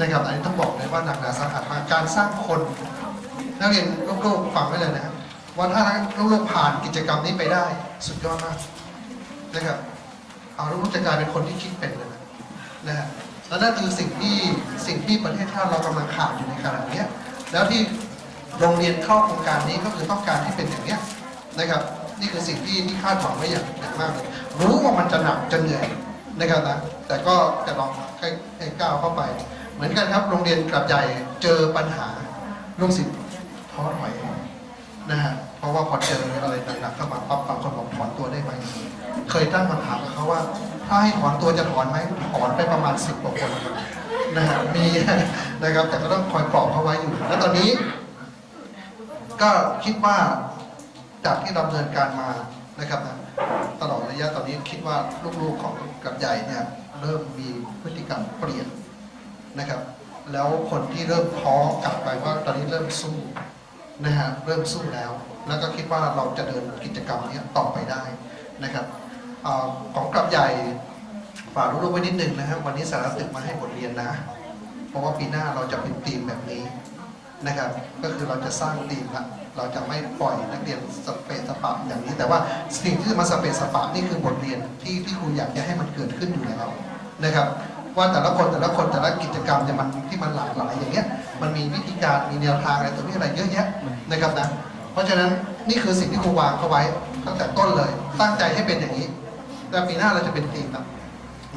นะครับอันนี้ต้องบอกเลยว่าหนักหนาสาหัสมากการสร้างคนนักเรียนลูกๆฟังไว้เลยนะครับว่าถ้าลูกๆผ่านกิจกรรมนี้ไปได้ สุดยอดมากนะครับเอาลูกจะกลายเป็นคนที่คิดเป็นเลยนะนะฮะและนั่นคือสิ่งที่สิ่งที่ประเทศชาติเรากำลังขาดอยู่ในขณะนี้แล้วที่โรงเรียนเข้าโครงการนี้ก็คือต้องการที่เป็นอย่างนี้นะครับนี่คือสิ่งที่ที่คาดหวังไว้อย่างอย่างมากเลยรู้ว่ามันจะหนักจะเหนื่อยนะครับนะแต่ก็จะลองให้ให้ก้าวเข้าไป เหมือนกันครับโรงเรียนกลับใหญ่เจอปัญหาลูกศิษย์ท้อถอยนะฮะเพราะว่าพอเจออะไรหนักๆเข้ามาปั๊บบางคนบอกถอนตัวได้ไหมเคยตั้งคำถามกับเขาว่า ถ้าให้ถอนตัวจะถอนไหมถอนไปประมาณสิบกว่าคนนะฮะมีนะครับแต่ก็ต้องคอยปลอบเขาไว้อยู่ แล้วตอนนี้ ก็คิดว่าจากที่ดำเนินการมานะครับตลอดระยะตอนนี้คิดว่าลูกๆของกับใหญ่เนี่ยเริ่มมีพฤติกรรมเปลี่ยน นะครับ แล้วคนที่เริ่มท้อกลับไปว่าตอนนี้เริ่มสู้นะฮะเริ่มสู้แล้ว แล้วก็คิดว่าเราจะเดินกิจกรรมนี้ต่อไปได้นะครับอของกลับใหญ่ฝากรู้ๆไว้นิดนึงนะฮะวันนี้สารตึกมาให้บทเรียนนะ เพราะว่าปีหน้าเราจะเป็นทีมแบบนี้นะครับ ก็คือเราจะสร้างทีมละเราจะไม่ปล่อยนักเรียนสเปซสปะอย่างนี้ แต่ว่าสิ่งที่จะมาสเปซสปะนี่คือบทเรียนที่ที่ครูอยากจะให้มันเกิดขึ้นอยู่แล้วนะครับ ว่าแต่ละคนแต่ละคนแต่ละกิจกรรมเนี่ยมันที่มันหลากหลายอย่างเงี้ยมันมีวิธีการมีแนวทางอะไรตัวนี้อะไรเยอะแยะนะครับนะเพราะฉะนั้นนี่คือสิ่งที่ครูวางเข้าไว้ตั้งแต่ต้นเลย ตั้งใจให้เป็นอย่างนี้ แต่ปีหน้าเราจะเป็นทีมนะ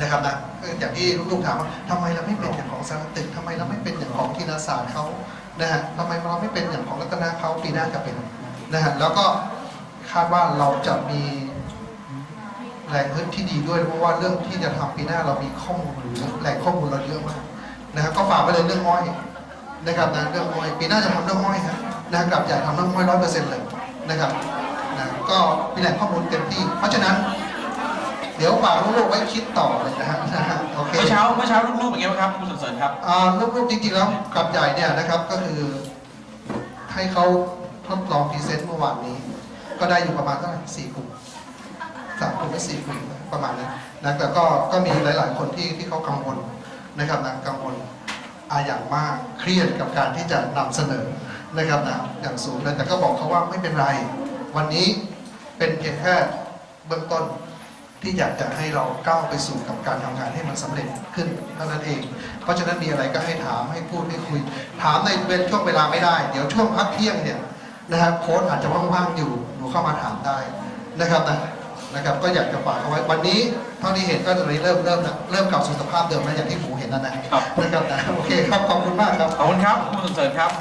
นะครับนะอย่างที่ลูกถามว่าทำไมเราไม่เป็นอย่างของสารตึกทำไมเราไม่เป็นอย่างของกีฬาศาสตร์เขานะฮะทำไมเราไม่เป็นอย่างของรัตนาเขาปีหน้าจะเป็นนะฮะแล้วก็คาดว่าเราจะมี แหล่งเงินที่ดีด้วย เพราะว่าเรื่องที่จะทำปีหน้าเรามีข้อมูลหรือแหล่งข้อมูลเราเยอะมากนะครับก็ฝากไปเลยเรื่องอ้อยนะครับนะเรื่องอ้อยปีหน้าจะทำเรื่องอ้อยครับนะครับกลับใหญ่ทำเรื่องอ้อยร้อยเปอร์เซ็นต์เลยนะครับนะก็มีแหล่งข้อมูลเต็มที่ เพราะฉะนั้น เดี๋ยวฝากลูกๆไว้คิดต่อเลยนะฮะนะฮะโอเคเมื่อเช้าเมื่อเช้าลูกๆเป็นไงบ้างครับคุณสุนเสริญครับอ่าลูกๆจริงๆแล้วกลับใหญ่เนี่ยนะครับก็คือให้เขาทดลองพรีเซนต์เมื่อวานนี้ ก็ได้อยู่ประมาณเท่าไหร่สี่กลุ่ม สามกลุ่มหรือสี่กลุ่มประมาณนั้นะแต่ก็ก็มีหลาย ๆ คนที่ที่เขากังวลนะครับนะกังวลอาอย่างมากเครียดกับการที่จะนำเสนอนะครับนะอย่างสูงเลยแต่ก็บอกเขาว่าไม่เป็นไร วันนี้เป็นเพียงแค่เบื้องต้นที่อยากจะให้เราก้าวไปสู่กับการทำงานให้มันสำเร็จขึ้นเท่านั้นเอง เพราะฉะนั้นมีอะไรก็ให้ถามให้พูดให้คุย ถามในเป็นช่วงเวลาไม่ได้ เดี๋ยวช่วงพักเที่ยงเนี่ยนะครับโค้ดอาจจะว่างๆอยู่หนูเข้ามาถามได้นะครับนะ นะครับก็อยากจะฝากเอาไว้วันนี้เท่าที่เห็นก็จะเริ่มเริ่มนะเริ่มกลับสู่สภาพเดิมแล้วอย่างที่หมูเห็นนั่นนะครับนะครับนะโอเคครับขอบคุณมากครับ ขอบคุณครับคุณสุนเสริญครับ